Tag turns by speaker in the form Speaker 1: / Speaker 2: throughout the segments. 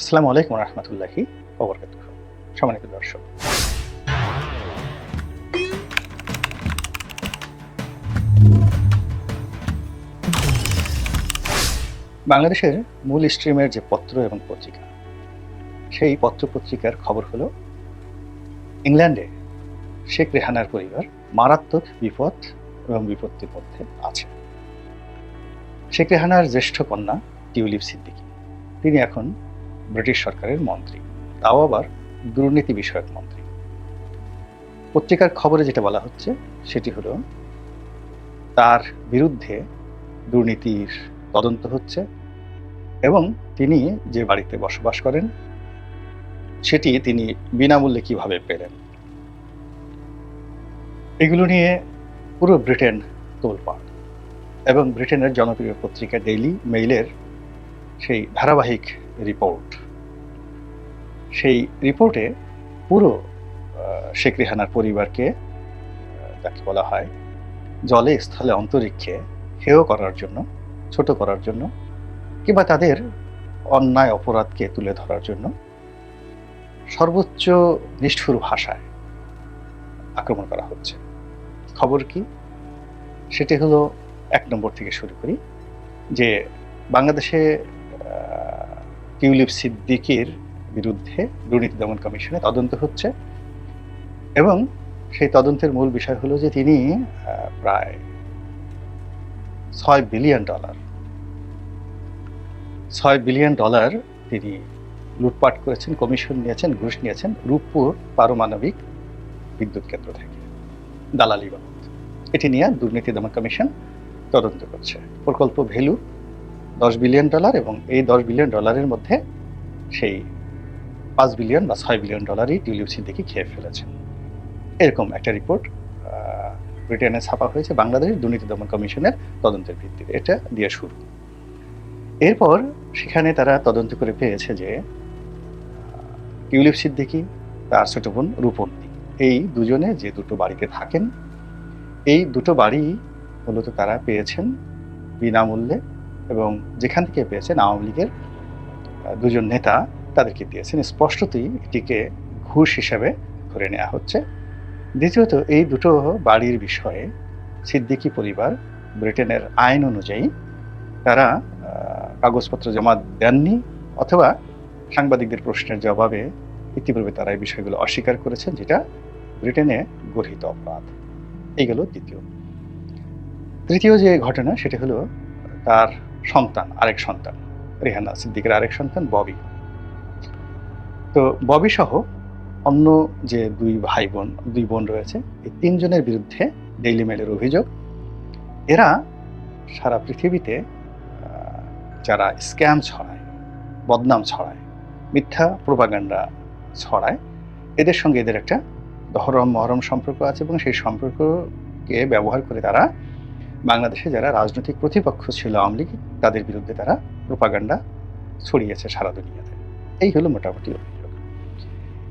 Speaker 1: আসসালামু আলাইকুম রহমতুল্লাহি ওবরকাত সম্মানিত দর্শক। বাংলাদেশের মূল স্ট্রিমের যে পত্র এবং পত্রিকা, সেই পত্র পত্রিকার খবর হলো, ইংল্যান্ডে শেখ রেহানার পরিবার মারাত্মক বিপদ এবং বিপত্তির মধ্যে আছে। শেখ রেহানার জ্যেষ্ঠ কন্যা টিউলিপ সিদ্দিকী, তিনি এখন ব্রিটিশ সরকারের মন্ত্রী। তাও আবার দুর্নীতি বিষয়ক মন্ত্রী। পত্রিকার খবরে যেটা বলা হচ্ছে, সেটি হলো, তার বিরুদ্ধে দুর্নীতির তদন্ত হচ্ছে এবং তিনি যে বাড়িতে বসবাস করেন, সেটি তিনি বিনামূল্যে কীভাবে পেলেন? এগুলো নিয়ে পুরো ব্রিটেন তোলপাড় এবং ব্রিটেনের জনপ্রিয় পত্রিকা ডেইলি, মেইলের সেই ধারাবাহিক রিপোর্ট সেই রিপোর্টে পুরো শেখ রেহানার পরিবারকে যাকে বলা হয়, জলে, স্থলে, অন্তরিক্ষে হেয় করার জন্য, ছোট করার জন্য, কিংবা তাদের অন্যায় অপরাধকে তুলে ধরার জন্য সর্বোচ্চ নিষ্ঠুর ভাষায় আক্রমণ করা হচ্ছে। খবর কি? সেটি হলো এক নম্বর থেকে শুরু করি যে বাংলাদেশে আহ, টিউলিপ সিদ্দিকির বিরুদ্ধে দুর্নীতি দমন কমিশনে তদন্ত হচ্ছে এবং সেই তদন্তের মূল বিষয় হলো যে তিনি প্রায় ছয় বিলিয়ন ডলার ছয় বিলিয়ন ডলার তিনি লুটপাট করেছেন কমিশন নিয়েছেন ঘুষ নিয়েছেন রূপপুর পারমাণবিক বিদ্যুৎ কেন্দ্র থেকে দালালি বাবদ। এটি নিয়ে দুর্নীতি দমন কমিশন তদন্ত করছে। প্রকল্প ভ্যালু দশ বিলিয়ন ডলার এবং এই দশ বিলিয়ন ডলারের মধ্যে সেই পাঁচ বিলিয়ন বা ছয় বিলিয়ন ডলারই টিউলিপ সিদ্দিকি খেয়ে ফেলেছেন। এরকম একটা রিপোর্ট ব্রিটেনে ছাপা হয়েছে বাংলাদেশ দুর্নীতি দমন কমিশনের তদন্তের ভিত্তিতে। এটা দিয়ে শুরু। এরপর সেখানে তারা তদন্ত করে পেয়েছে যে টিউলিপ সিদ্দিকি, তার ছোট বোন রূপন্তী, এই দুজনে যে দুটো বাড়িতে থাকেন, এই দুটো বাড়ি মূলত তারা পেয়েছেন বিনামূল্যে এবং যেখান থেকে পেয়েছেন আওয়ামী লীগের দুজন নেতা তাদেরকে দিয়েছেন। স্পষ্টতই এটিকে ঘুষ হিসাবে ধরে নেওয়া হচ্ছে। দ্বিতীয়ত, এই দুটো বাড়ির বিষয়ে সিদ্দিকী পরিবার ব্রিটেনের আইন অনুযায়ী তারা কাগজপত্র জমা দেননি অথবা সাংবাদিকদের প্রশ্নের জবাবে ইতিপূর্বে তারা এই বিষয়গুলো অস্বীকার করেছেন, যেটা ব্রিটেনে গঠিত অপরাধ। এই গেল দ্বিতীয়। তৃতীয় যে ঘটনা, সেটা হলো তার সন্তান, আরেক সন্তান, রেহানা সিদ্দিকের আরেক সন্তান, ববি। তো ববি সহ অন্য যে দুই ভাই বোন, দুই বোন রয়েছে, এই তিনজনের বিরুদ্ধে ডেইলি মেলের অভিযোগ। এরা সারা পৃথিবীতে যারা স্ক্যাম ছড়ায়, বদনাম ছড়ায়, মিথ্যা প্রোপাগান্ডা ছড়ায়, এদের সঙ্গে এদের একটা দহরম মহরম সম্পর্ক আছে এবং সেই সম্পর্ককে ব্যবহার করে তারা বাংলাদেশে যারা রাজনৈতিক প্রতিপক্ষ ছিল আওয়ামী লীগ, তাদের বিরুদ্ধে তারা প্রোপাগান্ডা ছড়িয়েছে সারা দুনিয়াতে। এই হলো মোটামুটি অভিযোগ।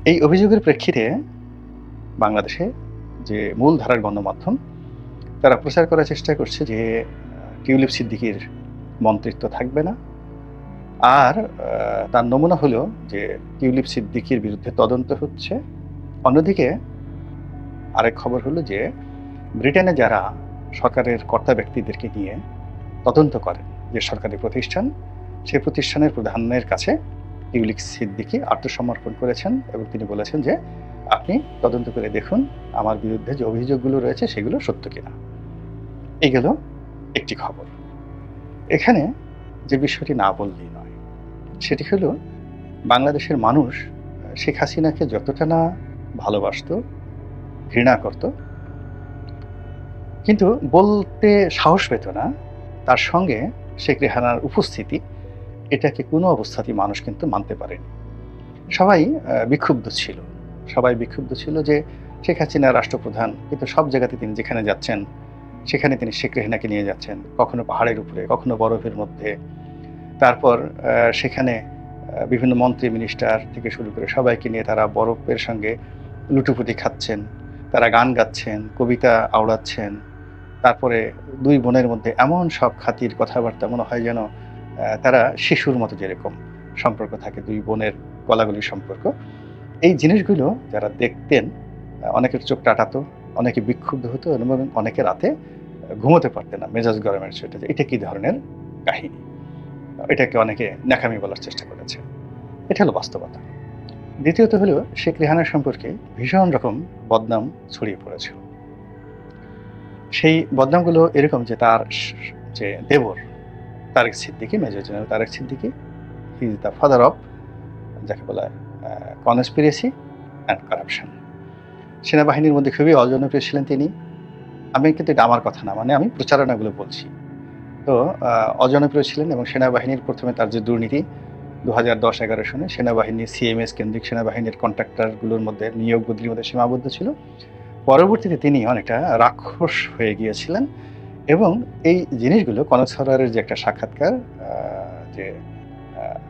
Speaker 1: এই অভিযোগের প্রেক্ষিতে বাংলাদেশে যে মূল ধারার গণমাধ্যম, তারা প্রচার করার চেষ্টা করছে যে টিউলিপ সিদ্দিকির মন্ত্রিত্ব থাকবে না। আর তার নমুনা হলো যে টিউলিপ সিদ্দিকির বিরুদ্ধে তদন্ত হচ্ছে। অন্যদিকে, আরেক খবর হলো যে, ব্রিটেনে যারা সরকারের কর্তা ব্যক্তিদেরকে নিয়ে তদন্ত করেন যে সরকারি প্রতিষ্ঠান, সে প্রতিষ্ঠানের প্রধানের কাছে টিউলিপ সিদ্দিকি আত্মসমর্পণ করেছেন এবং তিনি বলেছেন যে, আপনি তদন্ত করে দেখুন, আমার বিরুদ্ধে যে অভিযোগগুলো রয়েছে সেগুলো সত্য কিনা। এই গেল একটি খবর। এখানে যে বিষয়টি না বললেই নয়, সেটি হলো বাংলাদেশের মানুষ শেখ হাসিনাকে যতটা না ভালোবাসত, ঘৃণা করত কিন্তু বলতে সাহস পেত না। তার সঙ্গে শেখ রেহানার উপস্থিতি, এটাকে কোনো অবস্থাতেই মানুষ কিন্তু মানতে পারেনি। সবাই বিক্ষুব্ধ ছিল। সবাই বিক্ষুব্ধ ছিল যে শেখ হাসিনা রাষ্ট্রপ্রধান, কিন্তু সব জায়গাতে তিনি যেখানে যাচ্ছেন, সেখানে তিনি শেখ রেহানাকে নিয়ে যাচ্ছেন, কখনো পাহাড়ের উপরে, কখনো বরফের মধ্যে। তারপর সেখানে বিভিন্ন মন্ত্রী, মিনিস্টার থেকে শুরু করে সবাইকে নিয়ে তারা বরফের সঙ্গে লুটুপুটি খাচ্ছেন, তারা গান গাচ্ছেন, কবিতা আওড়াচ্ছেন। তারপরে দুই বোনের মধ্যে এমন সব খাতির কথাবার্তা মনে হয় যেন তারা শিশুর মতো যেরকম সম্পর্ক থাকে, দুই বোনের গলাগলির সম্পর্ক। এই জিনিসগুলো যারা দেখতেন অনেকের চোখ টাটাতো, অনেকে বিক্ষুব্ধ হতো এবং অনেকে রাতে ঘুমোতে পারতেন না। মেজাজ গরমের সেটা এটা কি ধরনের কাহিনী? এটাকে অনেকে ন্যাকামি বলার চেষ্টা করেছে। এটা হলো বাস্তবতা। দ্বিতীয়ত হলো শেখ রেহানার সম্পর্কে ভীষণ রকম বদনাম ছড়িয়ে পড়েছিল। সেই বদনামগুলো এরকম যে তার যে দেবর, Tarek Siddiqui, major general Tarek Siddiqui he is the father of যাকে বলা হয় কনস্পিরেসি অ্যান্ড কারাপশন সেনাবাহিনীর মধ্যে খুবই অজনপ্রিয় ছিলেন তিনি। আমি কিন্তু এটা আমার কথা না মানে আমি প্রচারণাগুলো বলছি। তো অজনপ্রিয় ছিলেন এবং সেনাবাহিনীর প্রথমে তার যে দুর্নীতি দু হাজার দশ এগারো সনে সেনাবাহিনীর সিএমএস কেন্দ্রিক সেনাবাহিনীর কন্ট্রাক্টরগুলোর মধ্যে নিয়োগ বদলির মধ্যে সীমাবদ্ধ ছিল। পরবর্তীতে তিনি অনেকটা রাক্ষস হয়ে গিয়েছিলেন এবং এই জিনিসগুলো কনক সরোয়ারের যে একটা সাক্ষাৎকার যে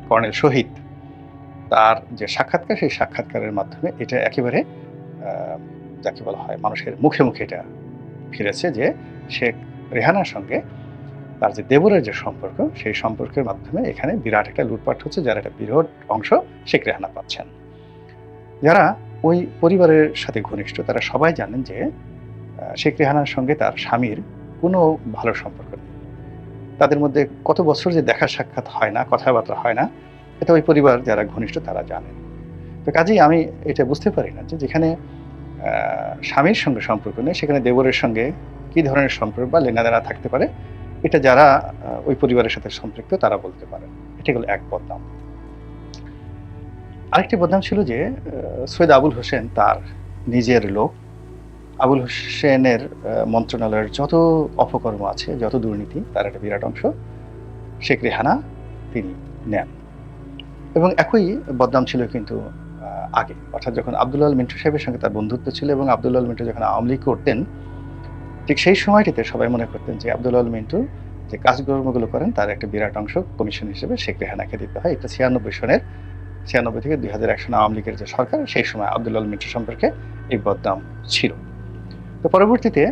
Speaker 1: কর্নেল শহীদ তার যে সাক্ষাৎকার, সেই সাক্ষাৎকারের মাধ্যমে এটা একেবারে যাকে বলা হয় মানুষের মুখে মুখে এটা ফিরেছে যে শেখ রেহানার সঙ্গে তার যে দেবরের যে সম্পর্ক, সেই সম্পর্কের মাধ্যমে এখানে বিরাট একটা লুটপাট হচ্ছে, যার একটা বৃহৎ অংশ শেখ রেহানা পাচ্ছেন। যারা ওই পরিবারের সাথে ঘনিষ্ঠ। তারা সবাই জানেন যে শেখ রেহানার সঙ্গে তার স্বামীর কোনো ভালো সম্পর্ক নেই। তাদের মধ্যে কত বছর যে দেখা সাক্ষাৎ হয় না, কথাবার্তা হয় না, এটা ওই পরিবার যারা ঘনিষ্ঠ তারা জানেন। তো কাজেই আমি এটা বুঝতে পারি না যে যেখানে স্বামীর সঙ্গে সম্পর্ক নেই, সেখানে দেবরের সঙ্গে কী ধরনের সম্পর্ক বা লেনাদেনা থাকতে পারে, এটা যারা ওই পরিবারের সাথে সম্পৃক্ত তারা বলতে পারে এটা হলো এক বদনাম আরেকটি বদনাম ছিল যে সৈয়দ আবুল হোসেন তার নিজের লোক। আবুল হোসেনের মন্ত্রণালয়ের যত অপকর্ম আছে, যত দুর্নীতি, তার একটা বিরাট অংশ শেখ রেহানা তিনি নেন। এবং একই বদনাম ছিল কিন্তু আগে। অর্থাৎ যখন আবদুল্লাল মিন্টু সাহেবের সঙ্গে তার বন্ধুত্ব ছিল এবং আবদুল্লাল মিন্টু যখন আওয়ামী লীগ করতেন, ঠিক সেই সময়টিতে সবাই মনে করতেন যে আবদুল্লাল মিন্টু যে কাজকর্মগুলো করেন, তার একটা বিরাট অংশ কমিশন হিসেবে শেখ রেহানাকে দিতে হয়। এটা ছিয়ানব্বই সনের ছিয়ানব্বই থেকে দুই হাজার এক সনে আওয়ামী লীগের যে সরকার, সেই সময় আবদুল্লাল মিন্টু সম্পর্কে এই বদনাম ছিল। তো পরবর্তীতে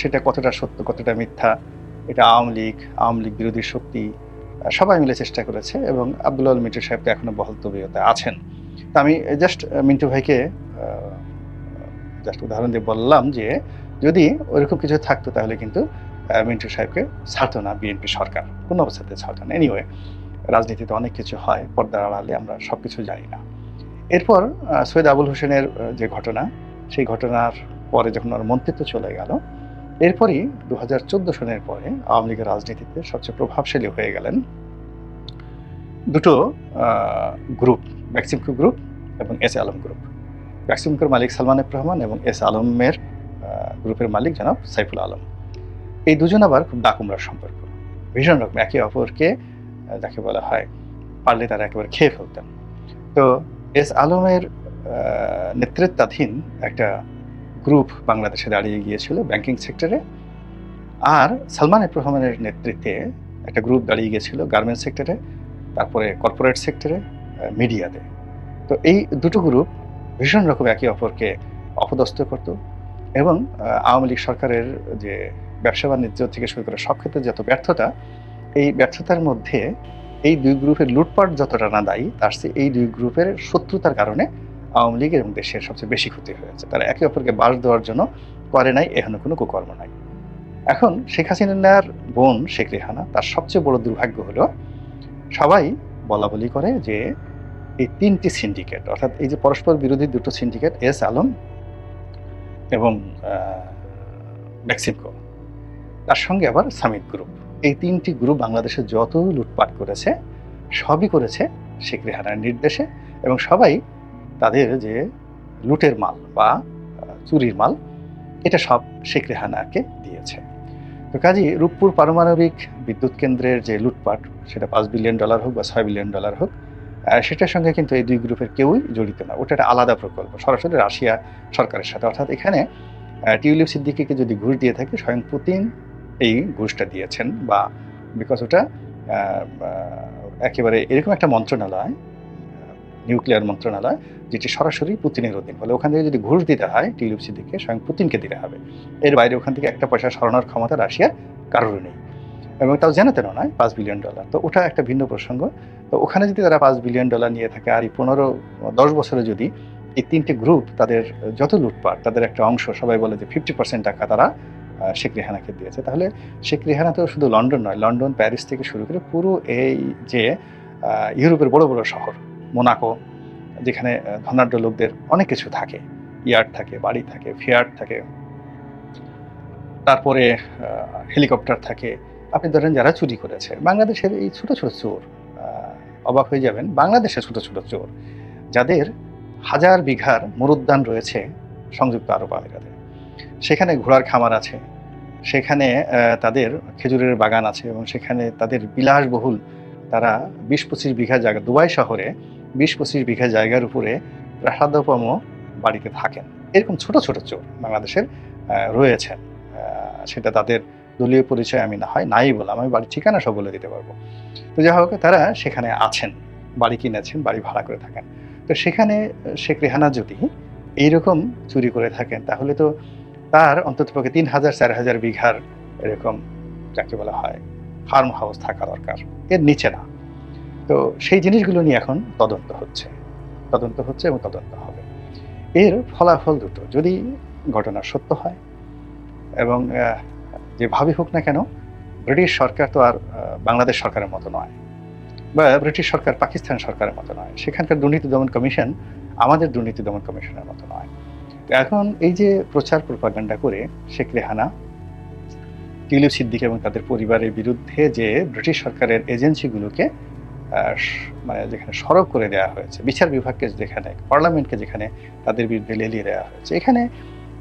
Speaker 1: সেটা কতটা সত্য, কতটা মিথ্যা, এটা আওয়ামী লীগ আওয়ামী লীগ বিরোধী শক্তি সবাই মিলে চেষ্টা করেছে এবং আবদুল্লাল মিন্টু সাহেব তো এখনও বহল তবিয়তে আছেন। তো আমি জাস্ট মিন্টু ভাইকে জাস্ট উদাহরণ দিয়ে বললাম যে, যদি ওইরকম কিছু থাকতো তাহলে কিন্তু মিন্টু সাহেবকে ছাড়তো না বিএনপি সরকার। কোনো অবস্থাতে ছাড়তো না। এনিওয়ে রাজনীতিতে অনেক কিছু হয়, পর্দার আড়ালে আমরা সব কিছু জানি না। এরপর সৈয়দ আবুল হোসেনের যে ঘটনা, সেই ঘটনার পরে যখন ওর মন্ত্রিত্ব চলে গেল, এরপরই দু হাজার চোদ্দ সনের পরে আওয়ামী লীগের রাজনীতিতে সবচেয়ে প্রভাবশালী হয়ে গেলেন দুটো গ্রুপ ম্যাক্সিমকো গ্রুপ এবং এস আলম গ্রুপ ম্যাক্সিমকোর মালিক সালমান রহমান এবং এস আলমের গ্রুপের মালিক জনাব সাইফুল আলম। এই দুজন আবার খুব ডাকুমরার সম্পর্ক। ভীষণ রকম, একে অপরকে যাকে বলা হয়, পারলে তারা একেবারে খেয়ে ফেলতেন। তো এস আলমের নেতৃত্বাধীন একটা গ্রুপ বাংলাদেশে দাঁড়িয়ে গিয়েছিল ব্যাংকিং সেক্টরে। আর সালমান এফ রহমানের নেতৃত্বে একটা গ্রুপ দাঁড়িয়ে গিয়েছিল গার্মেন্টস সেক্টরে, তারপরে কর্পোরেট সেক্টরে মিডিয়াতে। তো এই দুটো গ্রুপ ভীষণ রকম একে অপরকে অপদস্থ করত এবং আওয়ামী লীগ সরকারের যে ব্যবসা বাণিজ্য থেকে শুরু করে সব ক্ষেত্রে যত ব্যর্থতা এই ব্যর্থতার মধ্যে এই দুই গ্রুপের লুটপাট যতটা না দায়ী, তার চেয়ে এই দুই গ্রুপের শত্রুতার কারণে আওয়ামী লীগ এবং দেশের সবচেয়ে বেশি ক্ষতি হয়েছে। তারা একে অপরকে বাস দেওয়ার জন্য করে নাই এখানে কোনো কুকর্ম নাই। এখন শেখ হাসিনার বোন শেখ রেহানা, তার সবচেয়ে বড় দুর্ভাগ্য হলো, সবাই বলা বলি করে যে এই তিনটি সিন্ডিকেট অর্থাৎ এই যে পরস্পর বিরোধী দুটো সিন্ডিকেট এস আলম এবং মেক্সিমকো তার সঙ্গে আবার সামিট গ্রুপ। এই তিনটি গ্রুপ বাংলাদেশে যত লুটপাট করেছে, সবই করেছে শেখ রেহানার নির্দেশে এবং সবাই তাদের যে লুটের মাল বা চুরির মাল, এটা সব শেখ রেহানাকে দিয়েছে। তো কাজী, রূপপুর পারমাণবিক বিদ্যুৎ কেন্দ্রের যে লুটপাট, সেটা পাঁচ বিলিয়ন ডলার হোক বা ছয় বিলিয়ন ডলার হোক সেটার সঙ্গে কিন্তু এই দুই গ্রুপের কেউই জড়িত না। ওটা একটা আলাদা প্রকল্প। সরাসরি রাশিয়া সরকারের সাথে। অর্থাৎ এখানে টিউলিপ সিদ্দিকিকে যদি ঘুষ দিয়ে থাকে, স্বয়ং পুতিন এই ঘুষটা দিয়েছেন বা বিকজ ওটা একেবারে এরকম একটা মন্ত্রণালয়, নিউক্লিয়ার মন্ত্রণালয়, যেটি সরাসরি পুতিনের অধীন। ফলে ওখান থেকে যদি ঘুষ দিতে হয়, টিউলিপ সিদ্দিককে স্বয়ং পুতিনকে দিতে হবে। এর বাইরে ওখান থেকে একটা পয়সা সরানোর ক্ষমতা রাশিয়ার কারোর নেই। এবং তাও জানে তেন নয়, পাঁচ বিলিয়ন ডলার তো ওটা একটা ভিন্ন প্রসঙ্গ। তো ওখানে যদি তারা পাঁচ বিলিয়ন ডলার নিয়ে থাকে, আর এই পনেরো, দশ বছরে যদি এই তিনটে গ্রুপ তাদের যত লুটপাট, তাদের একটা অংশ, সবাই বলে যে ফিফটি পার্সেন্ট টাকা তারা শেখ রেহানাকে দিয়েছে। তাহলে শেখ রেহানা তো শুধু লন্ডন নয়, লন্ডন, প্যারিস থেকে শুরু করে পুরো এই যে ইউরোপের বড় বড় শহর, মোনাকো, যেখানে ধনাঢ্য লোকদের অনেক কিছু থাকে। ইয়ার্ড থাকে, বাড়ি থাকে ফিয়ার্ড থাকে, তারপরে হেলিকপ্টার থাকে। আপনি ধরেন যারা চুরি করেছে, বাংলাদেশের এই ছোট ছোট চোর অবাক হয়ে যাবেন, বাংলাদেশের ছোট ছোট চোর, যাদের হাজার বিঘার মরুদ্যান রয়েছে সংযুক্ত আরব আমিরাতে। সেখানে ঘোড়ার খামার আছে। সেখানে তাদের খেজুরের বাগান আছে এবং সেখানে তাদের বিলাসবহুল তারা বিশ পঁচিশ বিঘা জায়গা দুবাই শহরে বিশ পঁচিশ বিঘা জায়গার উপরে প্রাসাদপম বাড়িতে থাকেন। এরকম ছোট ছোট চোর বাংলাদেশের আহ, রয়েছেন সেটা তাদের দলীয় পরিচয় আমি না হয় নাই বললাম আমি বাড়ির ঠিকানা সব বলে দিতে পারব। তো যাই হোক তারা সেখানে আছেন বাড়ি কিনেছেন বাড়ি ভাড়া করে থাকেন। তো সেখানে শেখ রেহানা যদি এইরকম চুরি করে থাকেন তাহলে তো তার অন্ততপক্ষে তিন হাজার, চার হাজার বিঘার এরকম যাকে বলা হয় ফার্ম হাউস থাকা দরকার। এর নিচে না। তো সেই জিনিসগুলো নিয়ে এখন তদন্ত হচ্ছে। তদন্ত হচ্ছে এবং তদন্ত হবে। এর ফলাফল দুটো। যদি ঘটনা সত্য হয় এবং যেভাবে হোক না কেন, ব্রিটিশ সরকার তো আর বাংলাদেশ সরকারের মতো নয় বা ব্রিটিশ সরকার পাকিস্তান সরকারের মতো নয়। সেখানকার দুর্নীতি দমন কমিশন আমাদের দুর্নীতি দমন কমিশনের মতো নয়। এখন এই যে প্রচার প্রপাগান্ডা করে শেখ রেহানা টিলু সিদ্দিক এবং তাদের পরিবারের বিরুদ্ধে যে ব্রিটিশ সরকারের এজেন্সিগুলোকে মানে যেখানে সরব করে দেওয়া হয়েছে, বিচার বিভাগকে যেখানে, পার্লামেন্টকে যেখানে তাদের বিরুদ্ধে লেলিয়ে দেওয়া হয়েছে, এখানে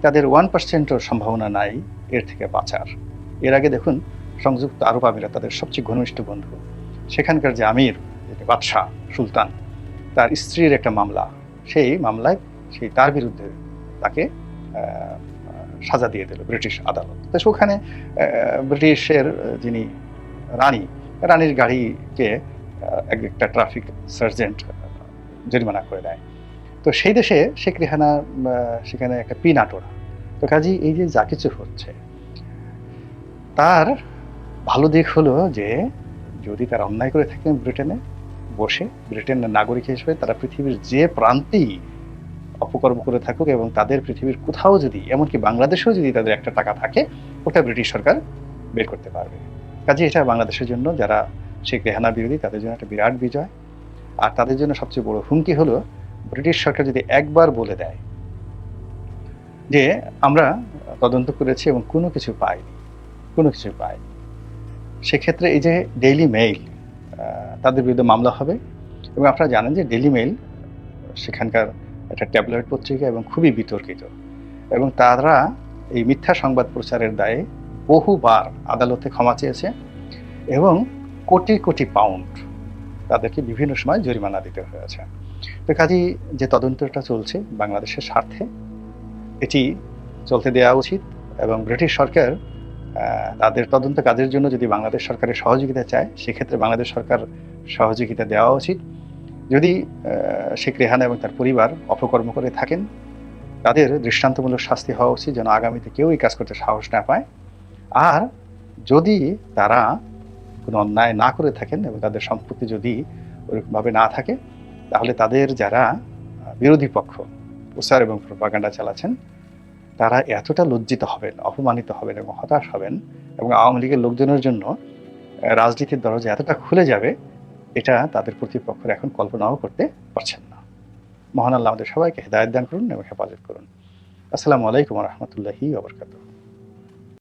Speaker 1: তাদের ওয়ান পার্সেন্টও সম্ভাবনা নাই এর থেকে বাঁচার। এর আগে দেখুন, সংযুক্ত আরব আমিরা তাদের সবচেয়ে ঘনিষ্ঠ বন্ধু। সেখানকার যে আমির বাদশাহ সুলতান, তার স্ত্রীর একটা মামলা, সেই মামলায়, সেই তার বিরুদ্ধে তাকে সাজা দিয়ে দিল ব্রিটিশ আদালত। তো সেখানে ব্রিটিশের যিনি রানী, রানীর গাড়িকে এক একটা ট্রাফিক সার্জেন্ট জরিমানা করে দেয়। তো সেই দেশে শেখ রেহানা সেখানে একটা পিন আটোরা তো কাজী, এই যে যা কিছু হচ্ছে, তার ভালো দিক হলো যে, যদি তারা অন্যায় করে থাকেন ব্রিটেনে, বসে ব্রিটেনের নাগরিক হিসেবে তারা পৃথিবীর যে প্রান্তেই অপকর্ম করে থাকুক এবং তাদের পৃথিবীর কোথাও যদি, এমনকি বাংলাদেশেও যদি তাদের একটা টাকা থাকে, ওটা ব্রিটিশ সরকার বের করতে পারবে। কাজে এটা বাংলাদেশের জন্য, যারা শেখ রেহানা বিরোধী, তাদের জন্য একটা বিরাট বিজয়। আর তাদের জন্য সবচেয়ে বড় হুমকি হলো, ব্রিটিশ সরকার যদি একবার বলে দেয় যে, আমরা তদন্ত করেছি এবং কোনো কিছু পাইনি, কোনো কিছু পাইনি। সেক্ষেত্রে এই যে ডেইলি মেইল তাদের বিরুদ্ধে মামলা হবে। এবং আপনারা জানেন যে ডেইলি মেইল সেখানকার একটা ট্যাবলয়েড পত্রিকা এবং খুবই বিতর্কিত। এবং তারা এই মিথ্যা সংবাদ প্রচারের দায়ে বহুবার আদালতে ক্ষমা চেয়েছে এবং কোটি কোটি পাউন্ড তাদেরকে বিভিন্ন সময় জরিমানা দিতে হয়েছে। তো কাজেই যে তদন্তটা চলছে বাংলাদেশের স্বার্থে, এটি চলতে দেওয়া উচিত এবং ব্রিটিশ সরকার তাদের তদন্ত কাজের জন্য যদি বাংলাদেশ সরকারের সহযোগিতা চায়, সেক্ষেত্রে বাংলাদেশ সরকার সহযোগিতা দেওয়া উচিত। যদি শেখ রেহানা এবং তার পরিবার অপকর্ম করে থাকেন, তাদের দৃষ্টান্তমূলক শাস্তি হওয়া উচিত যেন আগামীতে কেউ এই কাজ করতে সাহস না পায়। আর যদি তারা কোনো অন্যায় না করে থাকেন এবং তাদের সম্পত্তি যদি ওরকমভাবে না থাকে, তাহলে তাদের যারা বিরোধী পক্ষ, প্রচার এবং প্রপাগান্ডা চালাচ্ছেন, তারা এতটা লজ্জিত হবেন, অপমানিত হবেন এবং হতাশ হবেন এবং আওয়ামী লীগের লোকজনের জন্য রাজনীতির দরজা এতটা খুলে যাবে এটা তাদের প্রতিপক্ষের এখন কল্পনাও করতে পারছেন না। মহান আল্লাহ আমাদের সবাইকে হেদায়ত দান করুন এবং হেফাজত করুন। আসসালামু আলাইকুম রহমতুল্লাহি আবরকাতুহ